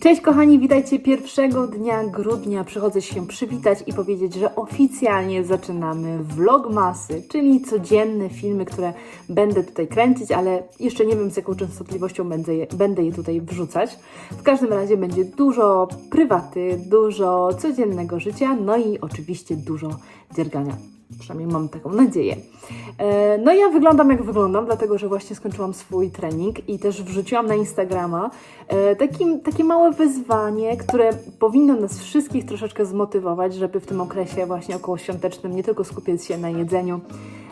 Cześć kochani, witajcie pierwszego dnia grudnia. Przychodzę się przywitać i powiedzieć, że oficjalnie zaczynamy vlogmasy, czyli codzienne filmy, które będę tutaj kręcić, ale jeszcze nie wiem z jaką częstotliwością będę je, będę je tutaj wrzucać. W każdym razie będzie dużo prywaty, dużo codziennego życia, no i oczywiście dużo dziergania. Przynajmniej mam taką nadzieję. E, No ja wyglądam jak wyglądam, dlatego że właśnie skończyłam swój trening i też wrzuciłam na Instagrama e, takie małe wyzwanie, które powinno nas wszystkich troszeczkę zmotywować, żeby w tym okresie właśnie okołoświątecznym nie tylko skupiać się na jedzeniu,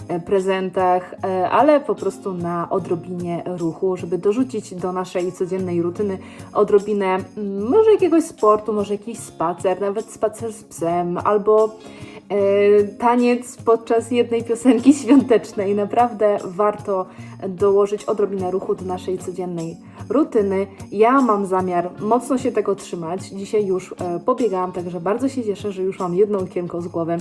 e, prezentach, ale po prostu na odrobinie ruchu, żeby dorzucić do naszej codziennej rutyny odrobinę mm, może jakiegoś sportu, może jakiś spacer, nawet spacer z psem, albo taniec podczas jednej piosenki świątecznej. Naprawdę warto dołożyć odrobinę ruchu do naszej codziennej rutyny. Ja mam zamiar mocno się tego trzymać. Dzisiaj już e, pobiegałam, także bardzo się cieszę, że już mam jedno okienko z głowy.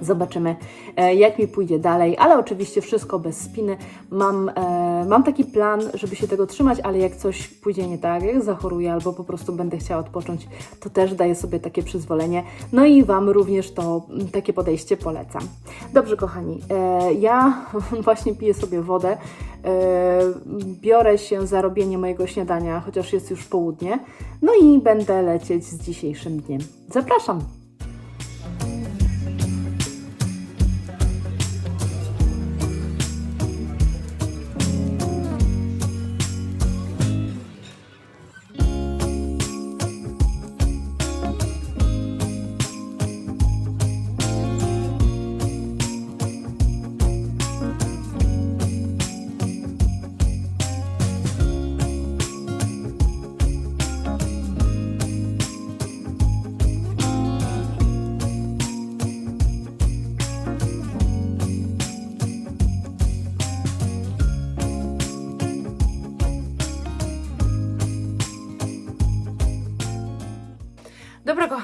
Zobaczymy, e, jak mi pójdzie dalej, ale oczywiście wszystko bez spiny. Mam, e, mam taki plan, żeby się tego trzymać, ale jak coś pójdzie nie tak, jak zachoruję albo po prostu będę chciała odpocząć, to też daję sobie takie przyzwolenie. No i Wam również to takie podejście polecam. Dobrze, kochani, e, ja właśnie piję sobie wodę. Biorę się za robienie mojego śniadania, chociaż jest już południe. No i będę lecieć z dzisiejszym dniem. Zapraszam!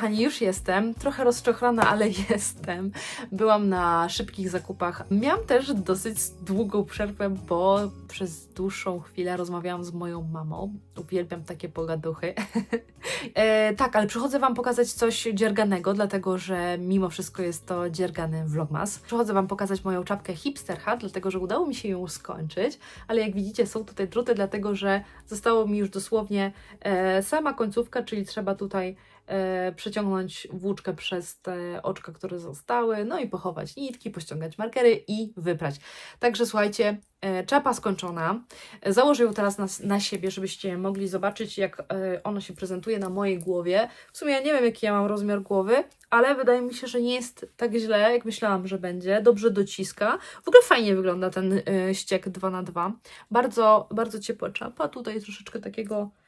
Kochani, już jestem. Trochę rozczochrana, ale jestem. Byłam na szybkich zakupach. Miałam też dosyć długą przerwę, bo przez dłuższą chwilę rozmawiałam z moją mamą. Uwielbiam takie pogaduchy. e, tak, ale przychodzę Wam pokazać coś dzierganego, dlatego że mimo wszystko jest to dziergany vlogmas. Przychodzę Wam pokazać moją czapkę hipster hat, dlatego że udało mi się ją skończyć, ale jak widzicie są tutaj druty, dlatego że zostało mi już dosłownie e, sama końcówka, czyli trzeba tutaj przeciągnąć włóczkę przez te oczka, które zostały, no i pochować nitki, pościągać markery i wyprać. Także słuchajcie, e, czapa skończona. E, Założę ją teraz na, na siebie, żebyście mogli zobaczyć, jak e, ona się prezentuje na mojej głowie. W sumie ja nie wiem, jaki ja mam rozmiar głowy, ale wydaje mi się, że nie jest tak źle, jak myślałam, że będzie. Dobrze dociska. W ogóle fajnie wygląda ten e, ściek 2 na 2 Bardzo, bardzo ciepła czapa. Tutaj troszeczkę takiego e,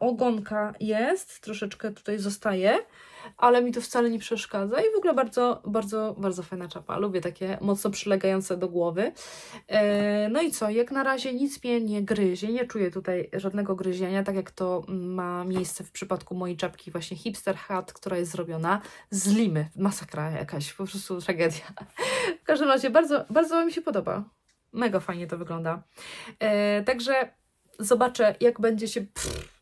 ogonka jest, troszeczkę tutaj zostaje, ale mi to wcale nie przeszkadza i w ogóle bardzo, bardzo, bardzo fajna czapa. Lubię takie mocno przylegające do głowy. E, no i co, jak na razie nic mnie nie gryzie, nie czuję tutaj żadnego gryzienia, tak jak to ma miejsce w przypadku mojej czapki właśnie hipster hat, która jest zrobiona z limy. Masakra jakaś, po prostu tragedia. W każdym razie bardzo, bardzo mi się podoba. Mega fajnie to wygląda. E, także zobaczę, jak będzie się. Pff,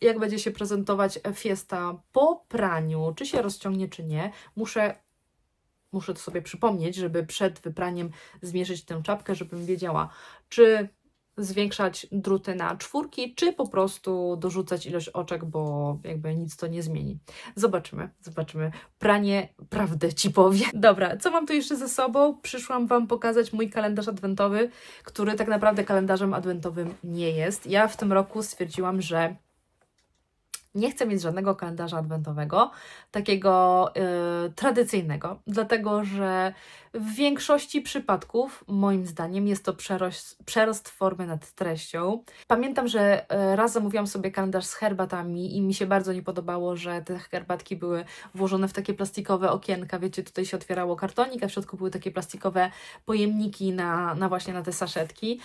jak będzie się prezentować fiesta po praniu, czy się rozciągnie, czy nie. Muszę, muszę to sobie przypomnieć, żeby przed wypraniem zmierzyć tę czapkę, żebym wiedziała, czy zwiększać druty na czwórki, czy po prostu dorzucać ilość oczek, bo jakby nic to nie zmieni. Zobaczymy, zobaczymy. Pranie prawdę ci powie. Dobra, co mam tu jeszcze ze sobą? Przyszłam Wam pokazać mój kalendarz adwentowy, który tak naprawdę kalendarzem adwentowym nie jest. Ja w tym roku stwierdziłam, że nie chcę mieć żadnego kalendarza adwentowego, takiego y, tradycyjnego, dlatego że w większości przypadków, moim zdaniem, jest to przerost, przerost formy nad treścią. Pamiętam, że y, raz zamówiłam sobie kalendarz z herbatami i mi się bardzo nie podobało, że te herbatki były włożone w takie plastikowe okienka. Wiecie, tutaj się otwierało kartonik, a w środku były takie plastikowe pojemniki na, na właśnie na te saszetki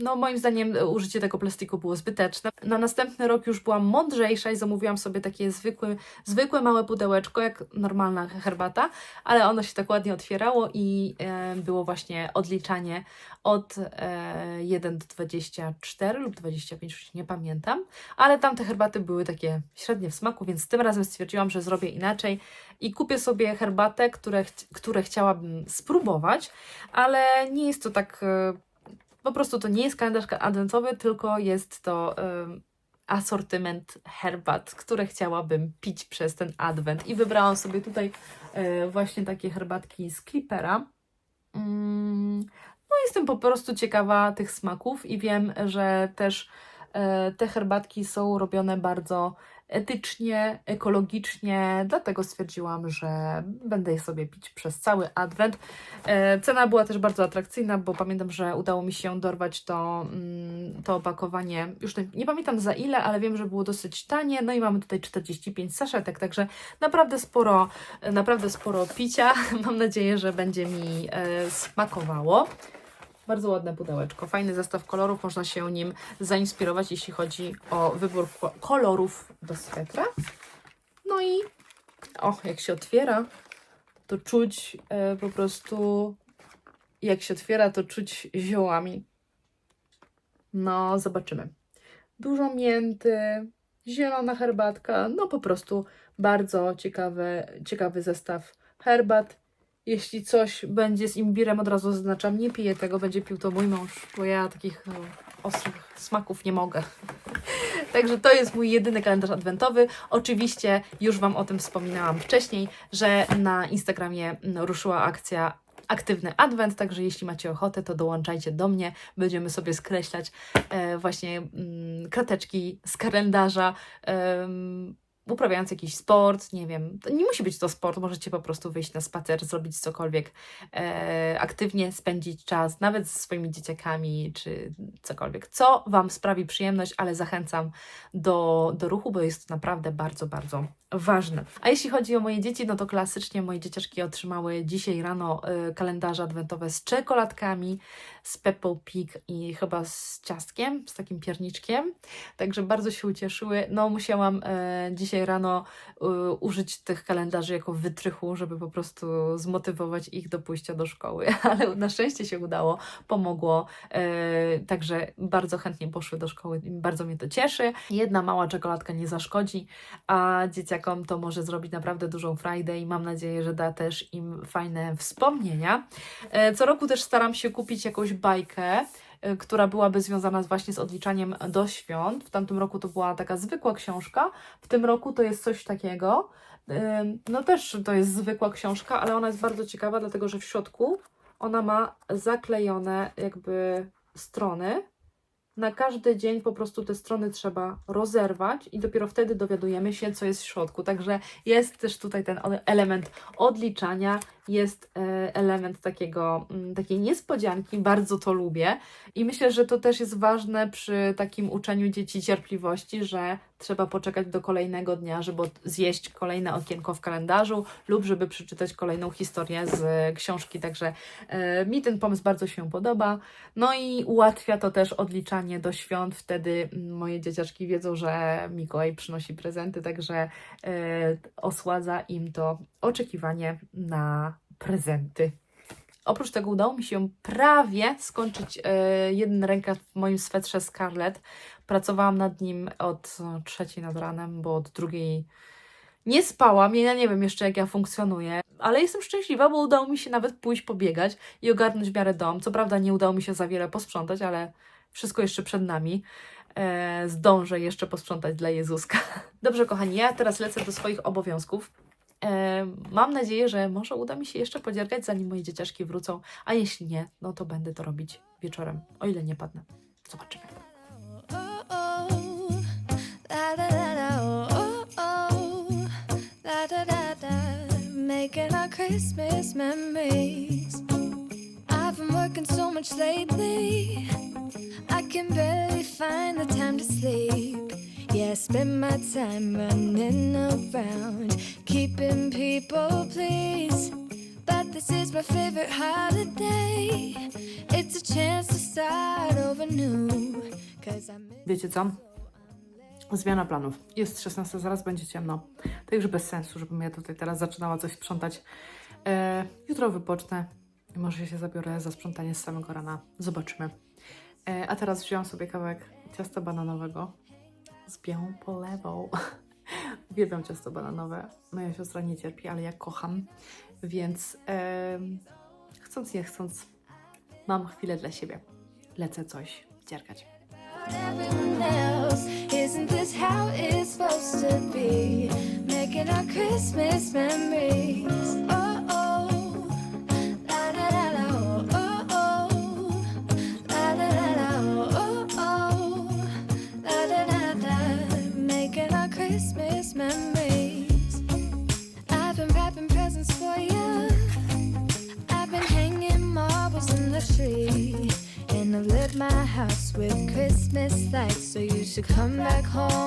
no moim zdaniem użycie tego plastiku było zbyteczne. Na następny rok już byłam mądrzejsza i zamówiłam sobie takie zwykłe, zwykłe małe pudełeczko, jak normalna herbata, ale ono się tak ładnie otwierało i e, było właśnie odliczanie od e, 1 do 24 lub 25, już nie pamiętam, ale tamte herbaty były takie średnie w smaku, więc tym razem stwierdziłam, że zrobię inaczej i kupię sobie herbatę, które, które chciałabym spróbować, ale nie jest to tak... E, po prostu to nie jest kalendarz adwentowy, tylko jest to em, asortyment herbat, które chciałabym pić przez ten adwent. I wybrałam sobie tutaj e, właśnie takie herbatki z Clippera. Mm, no jestem po prostu ciekawa tych smaków i wiem, że też e, te herbatki są robione bardzo etycznie, ekologicznie, dlatego stwierdziłam, że będę je sobie pić przez cały adwent. E, Cena była też bardzo atrakcyjna, bo pamiętam, że udało mi się dorwać to, mm, to opakowanie, już nie, pamiętam za ile, ale wiem, że było dosyć tanie, no i mamy tutaj 45 saszetek, także naprawdę sporo, naprawdę sporo picia. Mam nadzieję, że będzie mi e, smakowało. Bardzo ładne pudełeczko, fajny zestaw kolorów, można się nim zainspirować, jeśli chodzi o wybór ko- kolorów do swetra. No i o, jak się otwiera, to czuć e, po prostu, jak się otwiera, to czuć ziołami. No, zobaczymy. Dużo mięty, zielona herbatka, no po prostu bardzo ciekawy, ciekawy zestaw herbat. Jeśli coś będzie z imbirem, od razu zaznaczam, nie piję tego, będzie pił to mój mąż, bo ja takich no, ostrych smaków nie mogę. Także to jest mój jedyny kalendarz adwentowy. Oczywiście już Wam o tym wspominałam wcześniej, że na Instagramie no, ruszyła akcja Aktywny Adwent, także jeśli macie ochotę, to dołączajcie do mnie. Będziemy sobie skreślać e, właśnie mm, krateczki z kalendarza. em, Uprawiając jakiś sport, nie wiem, nie musi być to sport, możecie po prostu wyjść na spacer, zrobić cokolwiek, e, aktywnie spędzić czas, nawet ze swoimi dzieciakami, czy cokolwiek, co Wam sprawi przyjemność, ale zachęcam do, do ruchu, bo jest to naprawdę bardzo, bardzo ważne. A jeśli chodzi o moje dzieci, no to klasycznie moje dzieciaczki otrzymały dzisiaj rano y, kalendarze adwentowe z czekoladkami, z Peppa Pig i chyba z ciastkiem, z takim pierniczkiem. Także bardzo się ucieszyły. No musiałam e, dzisiaj rano y, użyć tych kalendarzy jako wytrychu, żeby po prostu zmotywować ich do pójścia do szkoły, ale na szczęście się udało, pomogło. E, także bardzo chętnie poszły do szkoły bardzo mnie to cieszy. Jedna mała czekoladka nie zaszkodzi, a dzieciakom to może zrobić naprawdę dużą frajdę i mam nadzieję, że da też im fajne wspomnienia. E, Co roku też staram się kupić jakąś bajkę, e, która byłaby związana właśnie z odliczaniem do świąt. W tamtym roku to była taka zwykła książka, w tym roku to jest coś takiego. No też to jest zwykła książka, ale ona jest bardzo ciekawa, dlatego że w środku ona ma zaklejone jakby strony. Na każdy dzień po prostu te strony trzeba rozerwać i dopiero wtedy dowiadujemy się, co jest w środku. Także jest też tutaj ten element odliczania, jest e, element takiego, mm, takiej niespodzianki, bardzo to lubię. I myślę, że to też jest ważne przy takim uczeniu dzieci cierpliwości, że trzeba poczekać do kolejnego dnia, żeby zjeść kolejne okienko w kalendarzu lub żeby przeczytać kolejną historię z e, książki. Także e, mi ten pomysł bardzo się podoba. No i ułatwia to też odliczanie do świąt. Wtedy mm, moje dzieciaczki wiedzą, że Mikołaj przynosi prezenty, także e, osładza im to oczekiwanie na prezenty. Oprócz tego udało mi się prawie skończyć e, jeden rękaw w moim swetrze Scarlett. Pracowałam nad nim od no, trzeciej nad ranem, bo od drugiej nie spałam. Ja nie wiem jeszcze, jak ja funkcjonuję, ale jestem szczęśliwa, bo udało mi się nawet pójść pobiegać i ogarnąć w miarę dom. Co prawda nie udało mi się za wiele posprzątać, ale wszystko jeszcze przed nami. E, zdążę jeszcze posprzątać dla Jezuska. Dobrze, kochani, ja teraz lecę do swoich obowiązków. Mam nadzieję, że może uda mi się jeszcze podziergać, zanim moje dzieciaczki wrócą, a jeśli nie, no to będę to robić wieczorem, o ile nie padnę. Zobaczymy. making our Christmas memories. I've been working so much lately, I can barely find the time to sleep. I spend my time running around, keeping people pleased. But this is my favorite holiday. It's a chance to start never knew. Cause I miss Wiecie co? Zmiana planów. Jest 16, zaraz będzie ciemno. Już bez sensu, żebym ja tutaj teraz zaczynała coś sprzątać. E, jutro wypocznę i może się zabiorę za sprzątanie z samego rana. Zobaczymy. E, a teraz wziąłam sobie kawałek ciasta bananowego z białą polewą. Uwielbiam ciasto bananowe. Moja siostra nie cierpi, ale ja kocham. Więc e, chcąc nie chcąc, mam chwilę dla siebie. Lecę coś dziergać. everyone else. Isn't to come back home.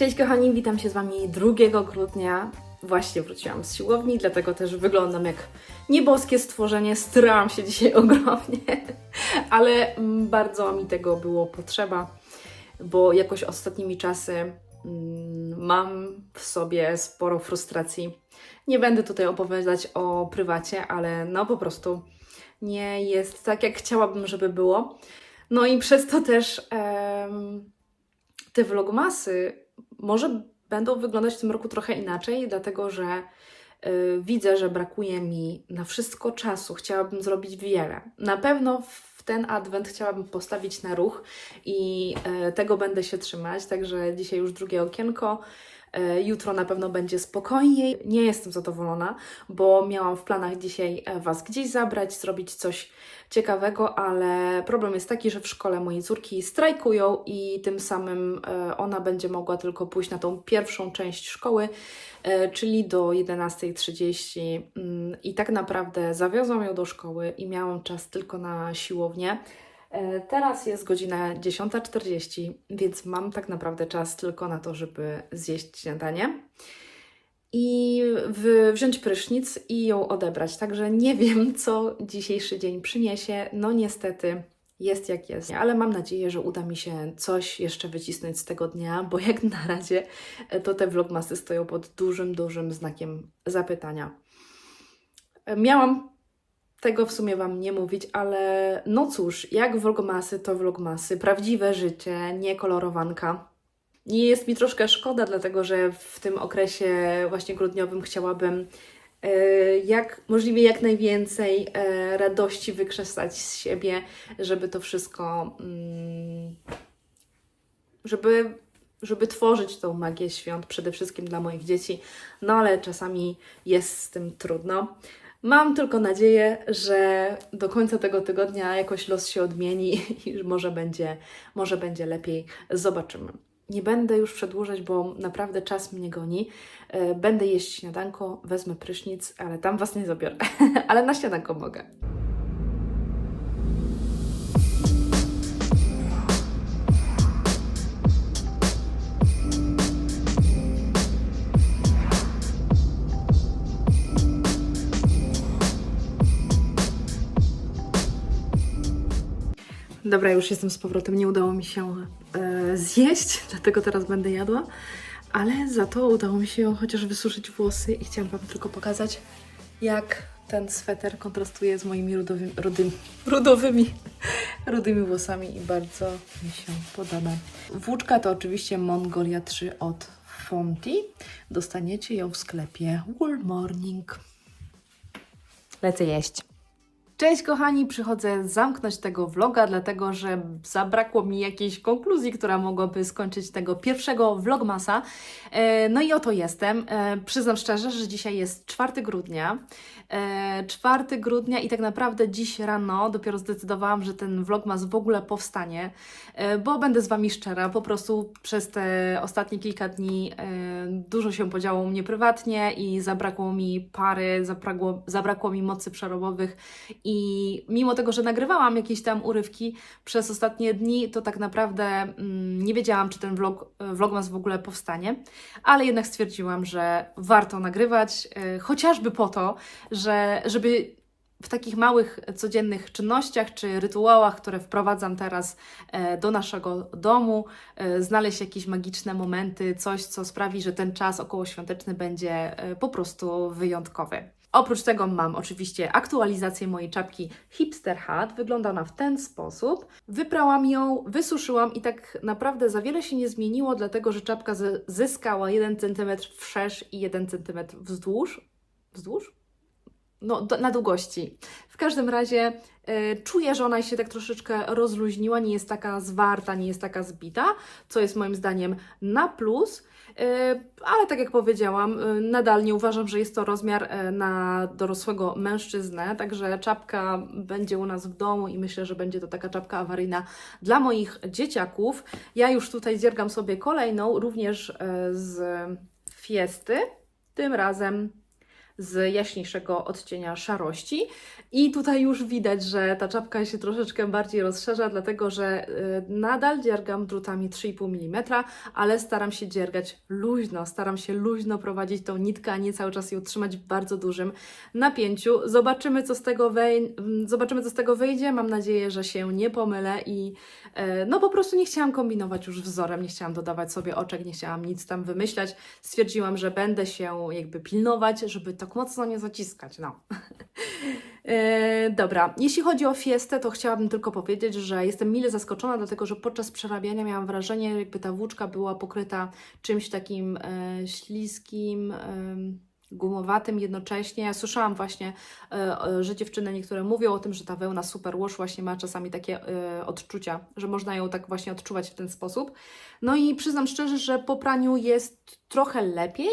Cześć kochani, witam się z Wami 2 grudnia. Właśnie wróciłam z siłowni, dlatego też wyglądam jak nieboskie stworzenie. Starałam się dzisiaj ogromnie, ale mm, bardzo mi tego było potrzeba, bo jakoś ostatnimi czasy mm, mam w sobie sporo frustracji. Nie będę tutaj opowiadać o prywacie, ale no po prostu nie jest tak, jak chciałabym, żeby było. No i przez to też em, te vlogmasy może będą wyglądać w tym roku trochę inaczej, dlatego że y, widzę, że brakuje mi na wszystko czasu. Chciałabym zrobić wiele. Na pewno w ten adwent chciałabym postawić na ruch i y, tego będę się trzymać, także dzisiaj już drugie okienko. Y, Jutro na pewno będzie spokojniej. Nie jestem zadowolona, bo miałam w planach dzisiaj e, Was gdzieś zabrać, zrobić coś ciekawego, ale problem jest taki, że w szkole mojej córki strajkują i tym samym e, ona będzie mogła tylko pójść na tą pierwszą część szkoły, e, czyli do 11.30 mm, i tak naprawdę zawiozłam ją do szkoły i miałam czas tylko na siłownię. E, Teraz jest godzina 10.40, więc mam tak naprawdę czas tylko na to, żeby zjeść śniadanie i wziąć prysznic i ją odebrać. Także nie wiem, co dzisiejszy dzień przyniesie. No niestety jest jak jest, ale mam nadzieję, że uda mi się coś jeszcze wycisnąć z tego dnia, bo jak na razie e, to te vlogmasy stoją pod dużym, dużym znakiem zapytania. E, Miałam tego w sumie Wam nie mówić, ale no cóż, jak vlogmasy to vlogmasy, prawdziwe życie, nie kolorowanka. I jest mi troszkę szkoda, dlatego że w tym okresie właśnie grudniowym chciałabym e, jak możliwie jak najwięcej e, radości wykrzesać z siebie, żeby to wszystko, mm, żeby, żeby tworzyć tą magię świąt przede wszystkim dla moich dzieci, no ale czasami jest z tym trudno. Mam tylko nadzieję, że do końca tego tygodnia jakoś los się odmieni i że może będzie, może będzie lepiej. Zobaczymy. Nie będę już przedłużać, bo naprawdę czas mnie goni. E, Będę jeść śniadanko, wezmę prysznic, ale tam Was nie zabiorę. ale na śniadanko mogę. Dobra, już jestem z powrotem. Nie udało mi się e, zjeść, dlatego teraz będę jadła. Ale za to udało mi się chociaż wysuszyć włosy i chciałam Wam tylko pokazać, jak ten sweter kontrastuje z moimi rudowymi, rudymi, rudowymi, rudymi włosami i bardzo mi się podoba. Włóczka to oczywiście Mongolia 3 od Fonti. Dostaniecie ją w sklepie Wool Morning. Lecę jeść. Cześć kochani, przychodzę zamknąć tego vloga, dlatego że zabrakło mi jakiejś konkluzji, która mogłaby skończyć tego pierwszego vlogmasa. E, No i oto jestem. E, Przyznam szczerze, że dzisiaj jest 4 grudnia. E, 4 grudnia i tak naprawdę dziś rano dopiero zdecydowałam, że ten vlogmas w ogóle powstanie, e, bo będę z Wami szczera, po prostu przez te ostatnie kilka dni e, dużo się podziało u mnie prywatnie i zabrakło mi pary, zabrakło, zabrakło mi mocy przerobowych i mimo tego, że nagrywałam jakieś tam urywki przez ostatnie dni, to tak naprawdę mm, nie wiedziałam, czy ten vlog, e, vlogmas w ogóle powstanie, ale jednak stwierdziłam, że warto nagrywać, e, chociażby po to, że żeby w takich małych codziennych czynnościach czy rytuałach, które wprowadzam teraz e, do naszego domu, znaleźć jakieś magiczne momenty, coś, co sprawi, że ten czas okołoświąteczny będzie po prostu wyjątkowy. Oprócz tego mam oczywiście aktualizację mojej czapki Hipster Hat. Wygląda ona w ten sposób. Wyprałam ją, wysuszyłam i tak naprawdę za wiele się nie zmieniło, dlatego że czapka zyskała 1 cm wszerz i 1 cm wzdłuż. Wzdłuż? No, do, na długości. W każdym razie e, czuję, że ona się tak troszeczkę rozluźniła, nie jest taka zwarta, nie jest taka zbita, co jest moim zdaniem na plus. E, ale tak jak powiedziałam, e, nadal nie uważam, że jest to rozmiar na dorosłego mężczyznę, także czapka będzie u nas w domu i myślę, że będzie to taka czapka awaryjna dla moich dzieciaków. Ja już tutaj zdziergam sobie kolejną, również z Fiesty, tym razem z jaśniejszego odcienia szarości. I tutaj już widać, że ta czapka się troszeczkę bardziej rozszerza, dlatego że y, nadal dziergam drutami 3,5 mm, ale staram się dziergać luźno, staram się luźno prowadzić tą nitkę, a nie cały czas ją trzymać w bardzo dużym napięciu. Zobaczymy, co z tego, wej- mm, zobaczymy, co z tego wyjdzie. Mam nadzieję, że się nie pomylę i no po prostu nie chciałam kombinować już wzorem, nie chciałam dodawać sobie oczek, nie chciałam nic tam wymyślać. Stwierdziłam, że będę się jakby pilnować, żeby tak mocno nie zaciskać. No. E, dobra, jeśli chodzi o fiestę, to chciałabym tylko powiedzieć, że jestem mile zaskoczona, dlatego że podczas przerabiania miałam wrażenie, jakby ta włóczka była pokryta czymś takim e, śliskim. Gumowatym jednocześnie. Ja słyszałam właśnie, e, że dziewczyny niektóre mówią o tym, że ta wełna superwash właśnie ma czasami takie e, odczucia, że można ją tak właśnie odczuwać w ten sposób. No i przyznam szczerze, że po praniu jest trochę lepiej,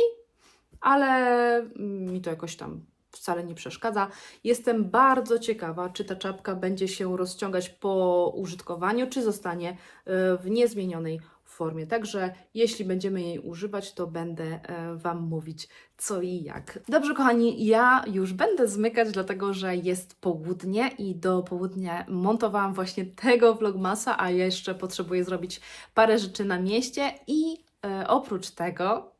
ale mm, mi to jakoś tam wcale nie przeszkadza. Jestem bardzo ciekawa, czy ta czapka będzie się rozciągać po użytkowaniu, czy zostanie e, w niezmienionej formie. Także jeśli będziemy jej używać, to będę e, Wam mówić co i jak. Dobrze, kochani, ja już będę zmykać, dlatego że jest południe i do południa montowałam właśnie tego vlogmasa, a jeszcze potrzebuję zrobić parę rzeczy na mieście i e, oprócz tego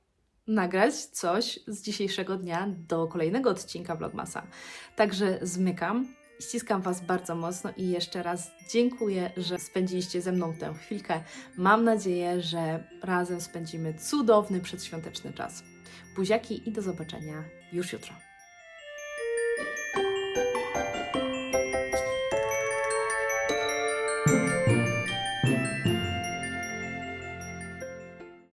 nagrać coś z dzisiejszego dnia do kolejnego odcinka Vlogmasa. Także zmykam. Ściskam Was bardzo mocno i jeszcze raz dziękuję, że spędziliście ze mną tę chwilkę. Mam nadzieję, że razem spędzimy cudowny przedświąteczny czas. Buziaki i do zobaczenia już jutro.